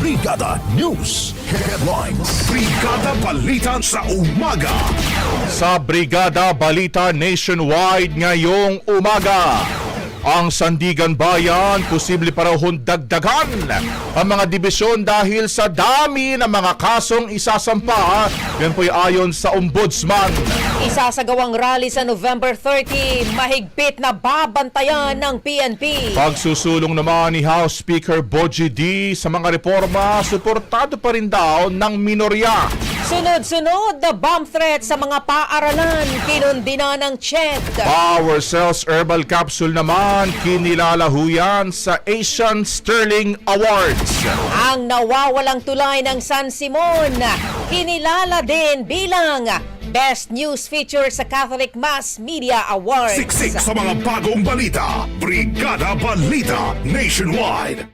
Brigada News Headlines. Brigada Balita sa umaga. Sa Brigada Balita Nationwide ngayong umaga. Ang Sandigan Bayan, posible pa raw hong dagdagan ang mga dibisyon dahil sa dami ng mga kasong isasampa. Yan po'y ayon sa Ombudsman. Isasagawang rally sa November 30, mahigpit na babantayan ng PNP. Pagsusulong naman ni House Speaker Boji D sa mga reforma, suportado pa rin daw ng minorya. Sunod-sunod na bomb threat sa mga paaralan, kinundina ng CHED. Power Cells Herbal Capsule naman kinilalahuyan sa Asian Sterling Awards. Ang nawawalang tulay ng San Simon, kinilala din bilang Best News Feature sa Catholic Mass Media Awards. Siksik sa mga bagong balita. Brigada Balita Nationwide.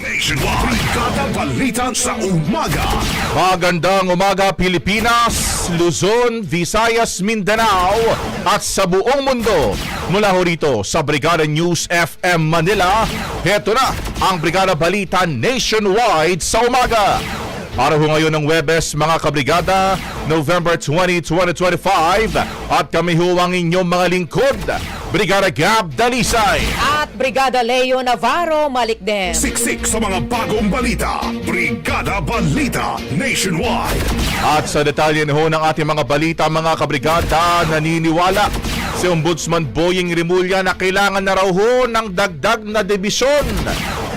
Nationwide. Brigada sa umaga. Magandang umaga Pilipinas, Luzon, Visayas, Mindanao at sa buong mundo. Mula ho rito sa Brigada News FM Manila, heto na ang Brigada Balita Nationwide sa umaga. Para ho ngayon ng Webes, mga kabrigada, November 20, 2025 at kami ho ang inyong mga lingkod, Brigada Gab Dalisay. At Brigada Leo Navarro Malikden. Siksik sa mga bagong balita. Brigada Balita Nationwide. At sa detalye ho ng ating mga balita, mga kabrigada, naniniwala si Ombudsman Boying Rimulya na kailangan na raw ho ng dagdag na debisyon.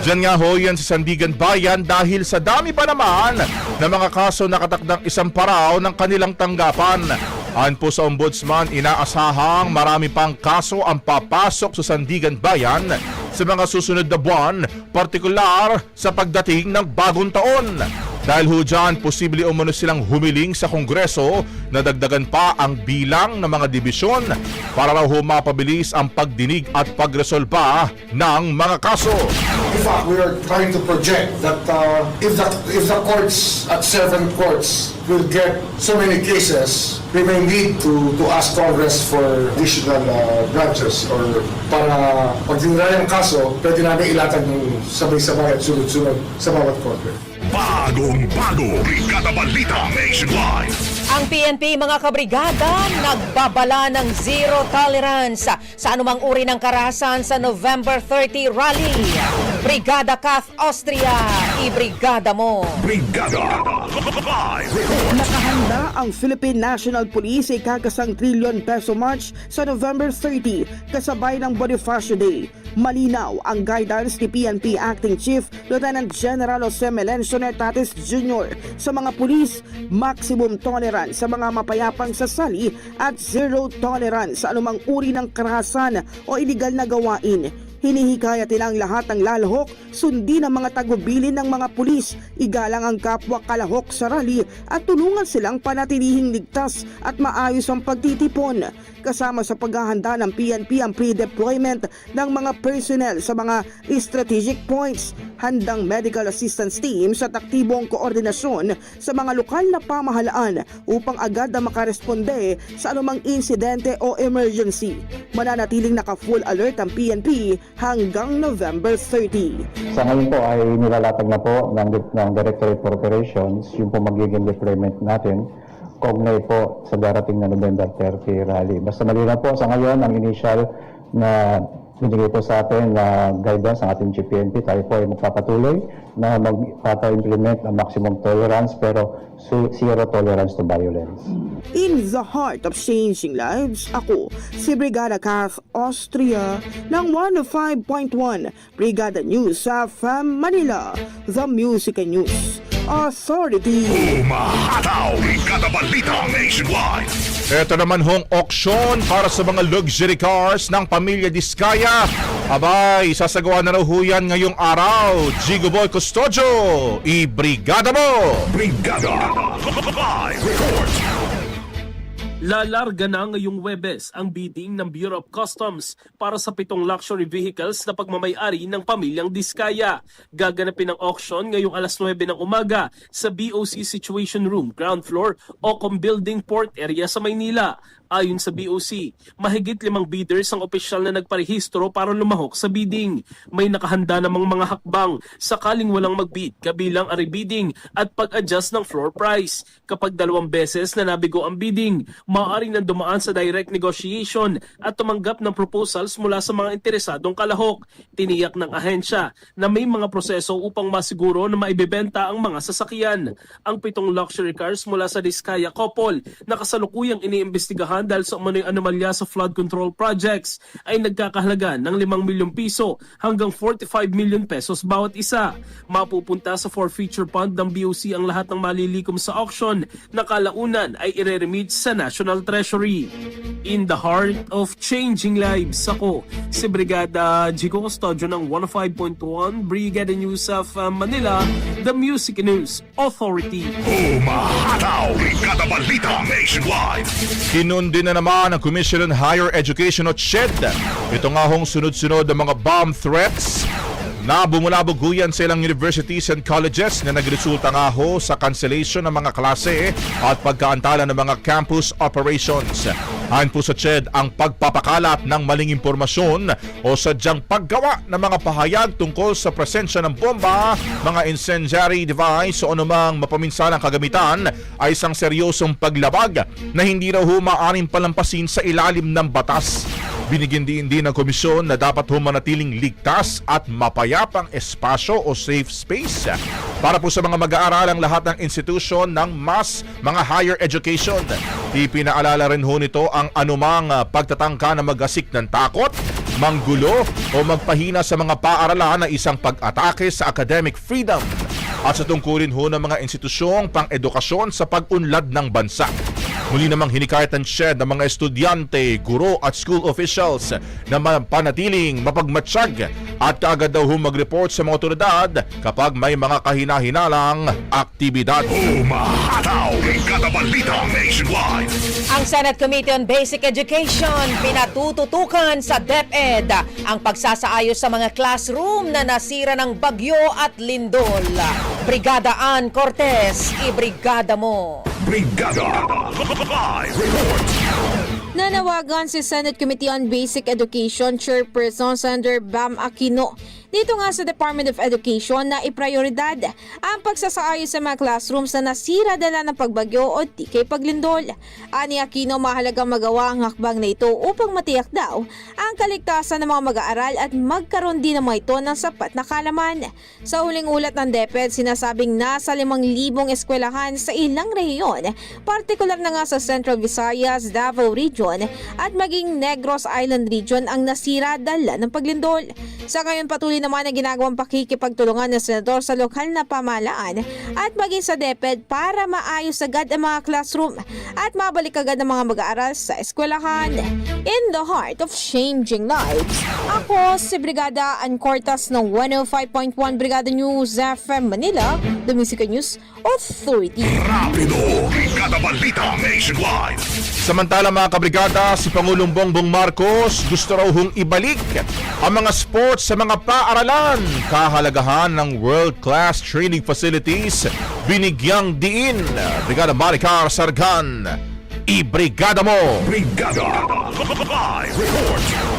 Diyan nga ho yan sa Sandigan Bayan dahil sa dami pa naman na mga kaso nakatakdang isang paraw ng kanilang tanggapan. Ayon po sa Ombudsman, inaasahang marami pang kaso ang papasok sa Sandigan Bayan sa mga susunod na buwan, partikular sa pagdating ng bagong taon. Dahil ho dyan, posible umano silang humiling sa Kongreso na dagdagan pa ang bilang ng mga dibisyon para raw ho mapabilis ang pagdinig at pagresolba ng mga kaso. In fact, we are trying to project that uh, if the if the courts at seven courts will get so many cases, we may need to to ask Congress for additional uh, branches or para pag dinala yung kaso, pwede namin ilatag ng sabay-sabay at sunod-sunod sa bawat korte. Bagong bago, Brigada Balita Nationwide. Ang PNP mga kabrigada nagbabala ng zero tolerance sa anumang uri ng karahasan sa November 30 rally. Brigada Kath Austria, i-brigada mo. Brigada Live Report. Nakahanda ang Philippine National Police sa ikakasang trilyon peso march sa November 30 kasabay ng Bonifacio Day. Malinaw ang guidance ni PNP Acting Chief Lieutenant General Jose Melencio Tatis Jr. sa mga pulis, maximum tolerance sa mga mapayapang sasali at zero tolerance sa anumang uri ng karahasan o iligal na gawain. Hinihikayat nila ang lahat ng lalahok, sundin ang mga tagubilin ng mga pulis, igalang ang kapwa kalahok sa rally at tulungan silang panatilihing ligtas at maayos ang pagtitipon. Kasama sa paghahanda ng PNP ang pre-deployment ng mga personnel sa mga strategic points, handang medical assistance teams at aktibong koordinasyon sa mga lokal na pamahalaan upang agad na makaresponde sa anumang insidente o emergency. Mananatiling naka-full alert ang PNP hanggang November 30. Sa ngayon po ay nilalatag na po ng, ng Directorate for Operations yung po magiging deployment natin kaugnay po sa darating na November 30 rally. Basta malinaw po sa ngayon ang initial na binigay po sa atin na guidance ng ating GPNP. Tayo po ay magpapatuloy na magpapa-implement ng maximum tolerance pero zero tolerance to violence. In the heart of changing lives, ako si Brigada Kath Austria ng 105.1 Brigada News sa FM Manila, The Music and News Authority. Umahataw, Brigada Balita Nationwide. Ito naman hong auction para sa mga luxury cars ng pamilya Diskaya. Abay, sasagawa na raw ho yan ngayong araw. Jigo Boy Custodio, i-brigada mo! Brigada Live Report. Lalarga na ngayong Webes ang bidding ng Bureau of Customs para sa pitong luxury vehicles na pagmamayari ng pamilyang Diskaya. Gaganapin ang auction ngayong alas 9 ng umaga sa BOC Situation Room, ground floor, Ocom Building Port Area sa Maynila. Ayon sa BOC, mahigit limang bidders ang opisyal na nagparehistro para lumahok sa bidding. May nakahanda namang mga hakbang sakaling walang magbid kabilang ang rebidding at pag-adjust ng floor price. Kapag dalawang beses na nabigo ang bidding, maaari nang dumaan sa direct negotiation at tumanggap ng proposals mula sa mga interesadong kalahok. Tiniyak ng ahensya na may mga proseso upang masiguro na maibebenta ang mga sasakyan. Ang pitong luxury cars mula sa Diskaya Couple na kasalukuyang iniimbestigahan dahil sa umano'y anomalya sa flood control projects ay nagkakahalaga ng 5 milyong piso hanggang 45 million pesos bawat isa. Mapupunta sa forfeiture fund ng BOC ang lahat ng malilikom sa auction na kalaunan ay ireremit sa National Treasury. In the heart of changing lives, ako si Brigada Jico Custodio ng 105.1 Brigada News of uh, Manila, The Music News Authority. Umahataw, Brigada Balita Nationwide. Kinundi na naman ng Commission on Higher Education o CHED. Ito nga hong sunod-sunod ang mga bomb threats na bumulabuguyan sa ilang universities and colleges na nagresulta nga ho sa cancellation ng mga klase at pagkaantala ng mga campus operations. Ayon po sa CHED, ang pagpapakalat ng maling impormasyon o sadyang paggawa ng mga pahayag tungkol sa presensya ng bomba, mga incendiary device o anumang mapaminsanang kagamitan ay isang seryosong paglabag na hindi raw ho maaaring palampasin sa ilalim ng batas. Binigyan din din ng komisyon na dapat humanatiling ligtas at mapayapang espasyo o safe space para po sa mga mag-aaral ang lahat ng institusyon ng mas mga higher education. Ipinaalala rin ho nito ang anumang pagtatangka na magasik ng takot, manggulo o magpahina sa mga paaralan na isang pag-atake sa academic freedom at sa tungkulin ho ng mga institusyong pang-edukasyon sa pag-unlad ng bansa. Muli namang hinikayat ng SHED ng mga estudyante, guro at school officials na panatiling mapagmatsyag at kaagad daw mag-report sa mga otoridad kapag may mga kahina-hinalang aktibidad. Umahataw! Brigada Balita Nationwide! Ang Senate Committee on Basic Education pinatututukan sa DepEd ang pagsasaayos sa mga classroom na nasira ng bagyo at lindol. Brigada Ann Cortez, ibrigada mo. Brigada! Live report! Nanawagan si Senate Committee on Basic Education Chairperson Senator Bam Aquino dito nga sa Department of Education na iprioridad ang pagsasaayos sa mga classrooms na nasira dala ng pagbagyo o di kay paglindol. Ani Aquino mahalagang magawa ang hakbang na ito upang matiyak daw ang kaligtasan ng mga mag-aaral at magkaroon din mga ito ng sapat na kalaman. Sa huling ulat ng DepEd, sinasabing nasa 5,000 eskwelahan sa ilang rehiyon, partikular na nga sa Central Visayas, Davao Region at maging Negros Island Region ang nasira dala ng paglindol. Sa ngayon patuloy naman ang ginagawang pakikipagtulungan ng senador sa lokal na pamahalaan at maging sa DepEd para maayos agad ang mga classroom at mabalik agad ang mga mag-aaral sa eskwelahan. In the heart of changing lives, ako si Brigada Ancortas ng 105.1 Brigada News FM Manila, the Music News Authority. Rapido! Brigada Balita Nationwide! Samantala mga kabrigada, si Pangulong Bongbong Marcos gusto raw hong ibalik ang mga sports sa mga paaralan. Kahalagahan ng world-class training facilities, binigyang diin. Brigada Maricar Sargan, ibrigada mo! Brigada! Live report!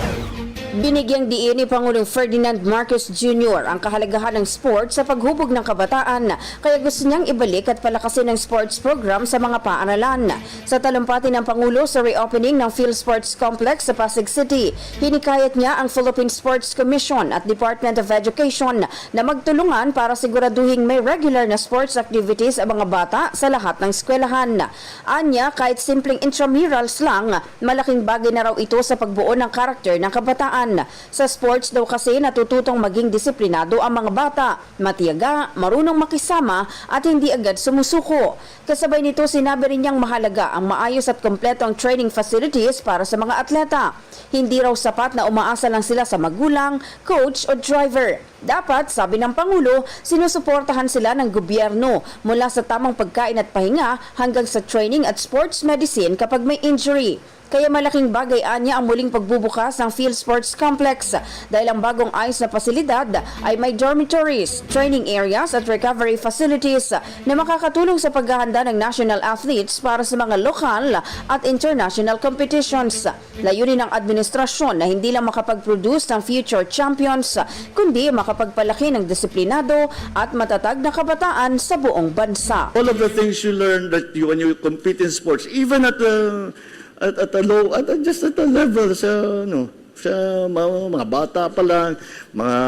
Binigyang diin ni Pangulong Ferdinand Marcos Jr. ang kahalagahan ng sport sa paghubog ng kabataan kaya gusto niyang ibalik at palakasin ang sports program sa mga paaralan. Sa talumpati ng Pangulo sa reopening ng Field Sports Complex sa Pasig City, hinikayat niya ang Philippine Sports Commission at Department of Education na magtulungan para siguraduhing may regular na sports activities ang mga bata sa lahat ng eskwelahan. Anya, kahit simpleng intramurals lang, malaking bagay na raw ito sa pagbuo ng karakter ng kabataan. Sa sports daw kasi natututong maging disiplinado ang mga bata, matiyaga, marunong makisama at hindi agad sumusuko. Kasabay nito sinabi rin niyang mahalaga ang maayos at kompleto ang training facilities para sa mga atleta. Hindi raw sapat na umaasa lang sila sa magulang, coach o driver. Dapat, sabi ng Pangulo, sinusuportahan sila ng gobyerno mula sa tamang pagkain at pahinga hanggang sa training at sports medicine kapag may injury. Kaya malaking bagay anya ang muling pagbubukas ng Field Sports Complex dahil ang bagong ayos na pasilidad ay may dormitories, training areas at recovery facilities na makakatulong sa paghahanda ng national athletes para sa mga lokal at international competitions. Layunin ng administrasyon na hindi lang makapag-produce ng future champions kundi makapagpalaki ng disiplinado at matatag na kabataan sa buong bansa. all of the things you learn that you when you compete in sports, even at the at, at a low at just at a level sa ano sa mga, mga bata pa lang, mga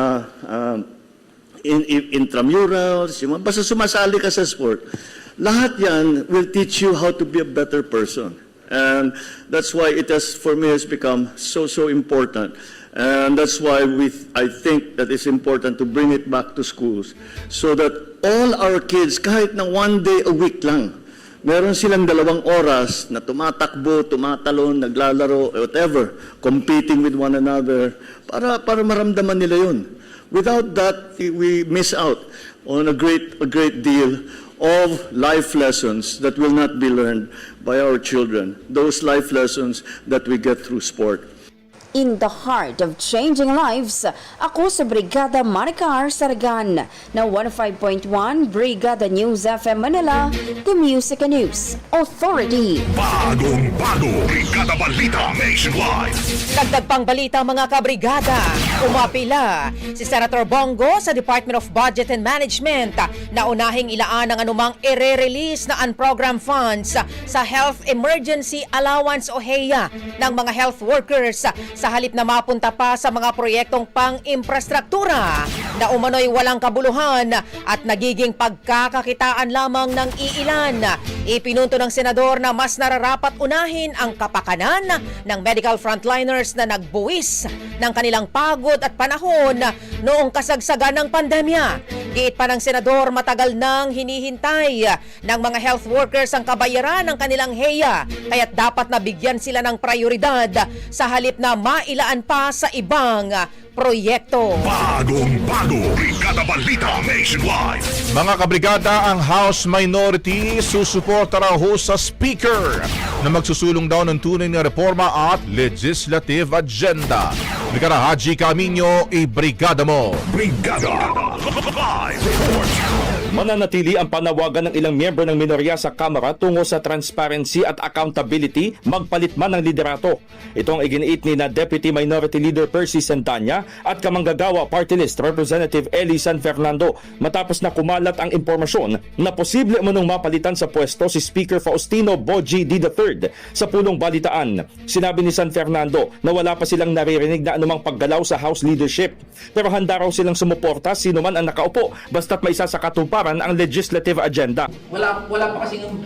um, in, in, intramurals, yung basta sumasali ka sa sport. Lahat yan will teach you how to be a better person. And that's why it has, for me, has become so, so important. And that's why we, I think that it's important to bring it back to schools so that all our kids, kahit na one day a week lang, meron silang dalawang oras na tumatakbo, tumatalon, naglalaro, whatever, competing with one another, para, para maramdaman nila yun. Without that, we miss out on a great, a great deal of life lessons that will not be learned by our children. Those life lessons that we get through sport. In the heart of changing lives, ako sa Brigada Maricar Sargan na 105.1 Brigada News FM Manila, The Music and News Authority. Bagong bago! Brigada Balita Nationwide! Dagdag pang balita mga kabrigada, umapila si Senator Bongo sa Department of Budget and Management na unahing ilaan ang anumang ire-release na unprogrammed funds sa Health Emergency Allowance o HEA ng mga health workers sa halip na mapunta pa sa mga proyektong pang-infrastruktura na umano'y walang kabuluhan at nagiging pagkakakitaan lamang ng iilan. Ipinunto ng senador na mas nararapat unahin ang kapakanan ng medical frontliners na nagbuwis ng kanilang pagod at panahon noong kasagsagan ng pandemya. Giit pa ng senador, matagal nang hinihintay ng mga health workers ang kabayaran ng kanilang heya, kaya't dapat nabigyan sila ng prioridad sa halip na mailaan pa sa ibang proyekto. Bagong bago. Brigada Balita Nationwide. Mga kabrigada, ang House Minority susuporta raw ho sa Speaker na magsusulong daw ng tunay na reforma at legislative agenda. Brigada Haji Camino, i-brigada mo. Brigada. Live report. Mananatili ang panawagan ng ilang miyembro ng minorya sa Kamara tungo sa transparency at accountability magpalit man ng liderato. Ito ang iginiit ni na Deputy Minority Leader Percy Santana at kamanggagawa Party List Representative Eli San Fernando matapos na kumalat ang impormasyon na posible umunong mapalitan sa pwesto si Speaker Faustino Boji D. III sa pulong balitaan. Sinabi ni San Fernando na wala pa silang naririnig na anumang paggalaw sa House leadership. Pero handa raw silang sumuporta sino man ang nakaupo basta't may isa sa katuparan ang legislative agenda. wala wala pa kasi ng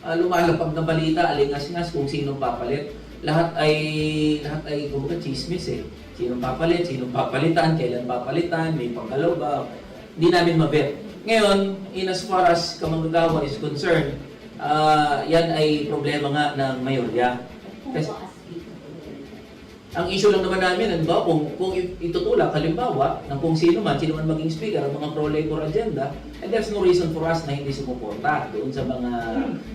uh, lumalapag na balita alingas-ngas kung sino papalit. Lahat ay lahat ay kumbaga chismis eh. Sino papalit sino papalitan kailan papalitan may panggalaw ba? Hindi namin mabet ngayon in as far as kamanggagawa is concerned ah, yan ay problema nga ng mayorya. Kasi ang issue lang naman namin, ano ba, kung, kung itutulak, halimbawa, ng kung sino man, sino man maging speaker, ang mga pro-labor agenda, and there's no reason for us na hindi sumuporta doon sa mga,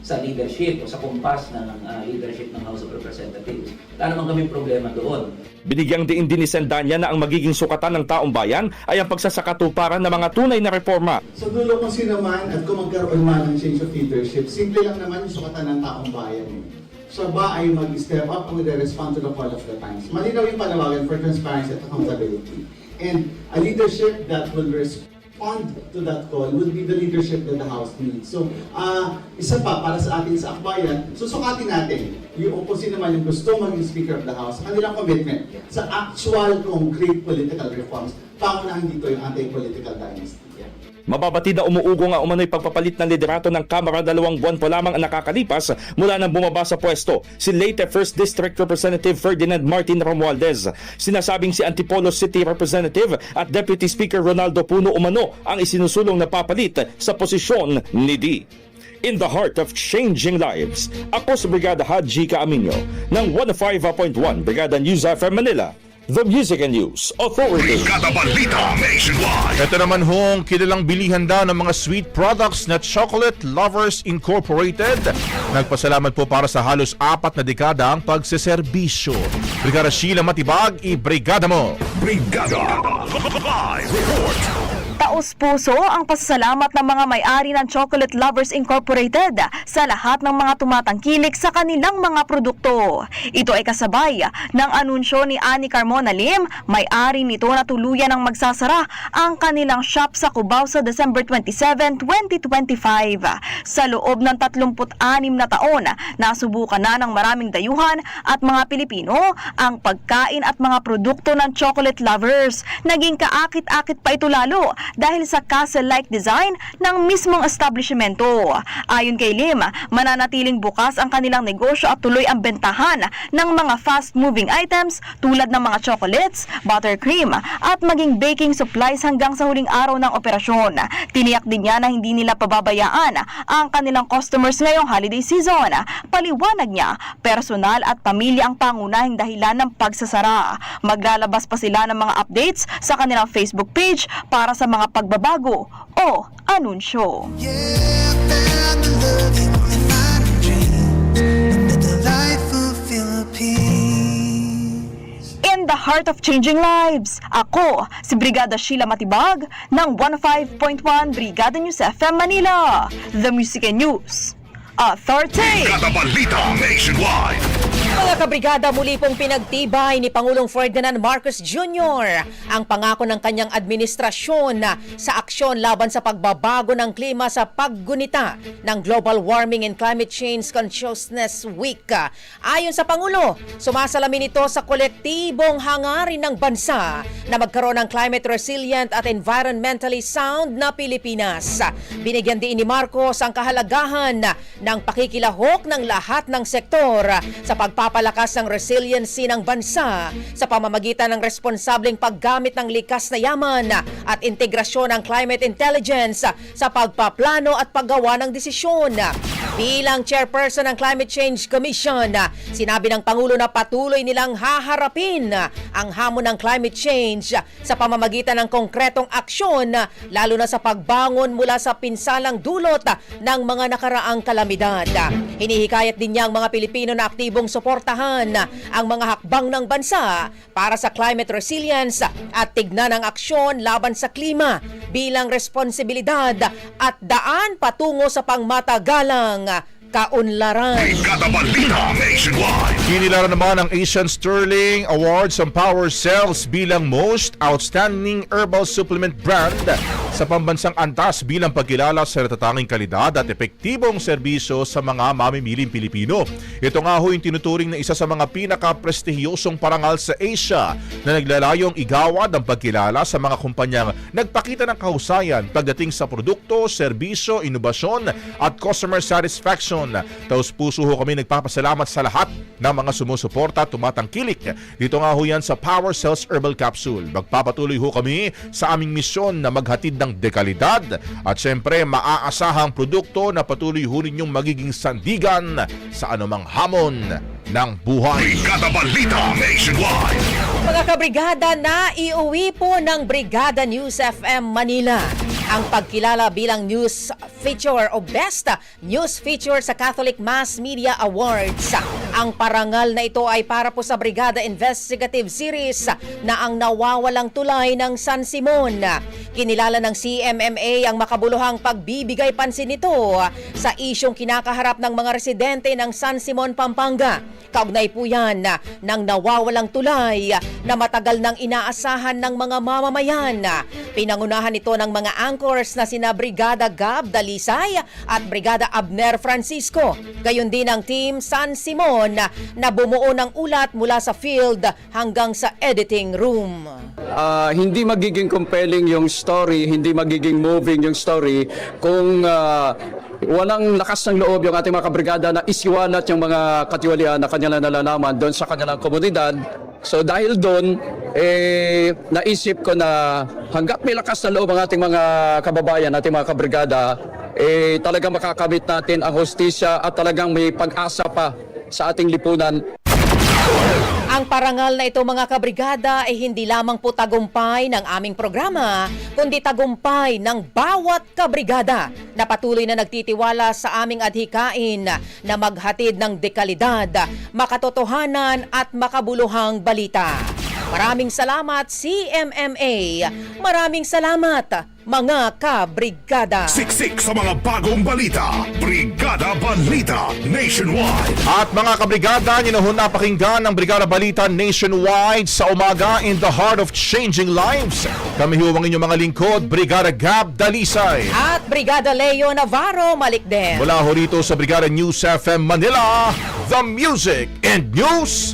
sa leadership o sa kumpas ng ah, leadership ng House of Representatives. Wala naman kami problema doon. Binigyang diin din ni Sendanya na ang magiging sukatan ng taong bayan ay ang pagsasakatuparan ng mga tunay na reforma. Sa dulo kung sino man at kung magkaroon man ng change of leadership, simple lang naman yung sukatan ng taong bayan. Siya ba ay mag-step up and respond to the call of the times? Malinaw yung panawagan for transparency at accountability. And a leadership that will respond to that call will be the leadership that the House needs. So, ah isa pa, para sa atin sa akbayan, susukatin natin yung kung sino man yung gusto maging Speaker of the House, kanilang commitment sa actual concrete political reforms. Pangunahan dito yung anti-political dynasty. Mababatid na umuugo nga umano'y pagpapalit ng liderato ng Kamara dalawang buwan pa lamang ang nakakalipas mula nang bumaba sa pwesto si late 1st District Representative Ferdinand Martin Romualdez. Sinasabing si Antipolo City Representative at Deputy Speaker Ronaldo Puno umano ang isinusulong na papalit sa posisyon ni D. In the heart of changing lives, ako si Brigada Haji Kaaminyo ng 105.1 Brigada News FM Manila, The Music and News Authority. Brigada Balita Nationwide. Ito naman hong kilalang bilihan daw ng mga sweet products na Chocolate Lovers Incorporated. Nagpasalamat po para sa halos apat na dekada ang pagseserbisyo. Brigada Sheila Matibag, i-brigada mo! Brigada. Live report. Taos-puso ang pasasalamat ng mga may-ari ng Chocolate Lovers Incorporated sa lahat ng mga tumatangkilik sa kanilang mga produkto. Ito ay kasabay ng anunsyo ni Ani Carmona Lim, may-ari nito na tuluyan ang magsasara ang kanilang shop sa Cubao sa December 27, 2025. Sa loob ng 36 na taon, nasubukan na ng maraming dayuhan at mga Pilipino ang pagkain at mga produkto ng Chocolate Lovers. Naging kaakit-akit pa ito lalo dahil sa castle-like design ng mismong establishmento. Ayon kay Lim, mananatiling bukas ang kanilang negosyo at tuloy ang bentahan ng mga fast-moving items tulad ng mga chocolates, buttercream at maging baking supplies hanggang sa huling araw ng operasyon. Tiniyak din niya na hindi nila pababayaan ang kanilang customers ngayong holiday season. Paliwanag niya, personal at pamilya ang pangunahing dahilan ng pagsasara. Maglalabas pa sila ng mga updates sa kanilang Facebook page para sa mga pagbabago o anunsyo. In the heart of changing lives, ako si Brigada Sheila Matibag ng 105.1 Brigada News FM Manila, The Music and News Authority. Brigada Balita Nationwide. Mga kabrigada, muli pong pinagtibay ni Pangulong Ferdinand Marcos Jr. ang pangako ng kanyang administrasyon sa aksyon laban sa pagbabago ng klima sa paggunita ng Global Warming and Climate Change Consciousness Week. Ayon sa Pangulo, sumasalamin ito sa kolektibong hangarin ng bansa na magkaroon ng climate resilient at environmentally sound na Pilipinas. Binigyan din ni Marcos ang kahalagahan ng pakikilahok ng lahat ng sektor sa pagpapalagay Pagpapalakas ng resiliency ng bansa sa pamamagitan ng responsableng paggamit ng likas na yaman at integrasyon ng climate intelligence sa pagpaplano at paggawa ng desisyon. Bilang chairperson ng Climate Change Commission, sinabi ng Pangulo na patuloy nilang haharapin ang hamon ng climate change sa pamamagitan ng konkretong aksyon, lalo na sa pagbangon mula sa pinsalang dulot ng mga nakaraang kalamidad. Hinihikayat din niya ang mga Pilipino na aktibong suportahan ang mga hakbang ng bansa para sa climate resilience at tignan ang aksyon laban sa klima bilang responsibilidad at daan patungo sa pangmatagalang kaunlaran. Kinilara naman ang Asian Sterling Awards ang Power Cells bilang Most Outstanding Herbal Supplement Brand sa pambansang antas bilang pagkilala sa natatanging kalidad at epektibong serbisyo sa mga mamimiling Pilipino. Ito nga ho yung tinuturing na isa sa mga pinaka-prestihiyosong parangal sa Asia na naglalayong igawad ang pagkilala sa mga kumpanyang nagpakita ng kahusayan pagdating sa produkto, serbisyo, inobasyon at customer satisfaction. Taos puso ho kami nagpapasalamat sa lahat ng mga sumusuporta at tumatangkilik. Dito nga ho yan sa Power Cells Herbal Capsule. Magpapatuloy ho kami sa aming misyon na maghatid ng dekalidad at syempre maaasahang produkto na patuloy ho ninyong magiging sandigan sa anumang hamon ng buhay. Mga kabrigada na iuwi po ng Brigada News FM Manila ang pagkilala bilang news feature o best news feature sa Catholic Mass Media Awards. Ang parangal na ito ay para po sa Brigada Investigative Series na ang nawawalang tulay ng San Simon. Kinilala ng CMMA ang makabuluhang pagbibigay pansin nito sa isyong kinakaharap ng mga residente ng San Simon, Pampanga. Kaugnay po yan ng nawawalang tulay na matagal nang inaasahan ng mga mamamayan. Pinangunahan ito ng mga anchors na sina Brigada Gab Dalisay at Brigada Abner Francisco. Gayon din ang Team San Simon na bumuo ng ulat mula sa field hanggang sa editing room. Ah, hindi magiging compelling yung story, hindi magiging moving yung story kung ah, walang lakas ng loob yung ating mga kabrigada na isiwalat yung mga katiwalian na kanilang nalalaman doon sa kanilang komunidad. So dahil doon, eh, naisip ko na hanggat may lakas ng loob ang ating mga kababayan, ating mga kabrigada, eh, talagang makakamit natin ang hostisya at talagang may pag-asa pa sa ating lipunan Ang parangal na ito mga kabrigada ay hindi lamang po tagumpay ng aming programa, kundi tagumpay ng bawat kabrigada na patuloy na nagtitiwala sa aming adhikain na maghatid ng dekalidad, makatotohanan at makabuluhang balita. Maraming salamat CMMA. Maraming salamat mga kabrigada. Siksik sa mga bagong balita. Brigada Balita Nationwide. At mga kabrigada, nyo na ho napakinggan ng Brigada Balita Nationwide sa umaga in the heart of changing lives. Kami ho ang inyong mga lingkod, Brigada Gab Dalisay. At Brigada Leo Navarro Malikden. Mula ho rito sa Brigada News FM Manila, the Music and News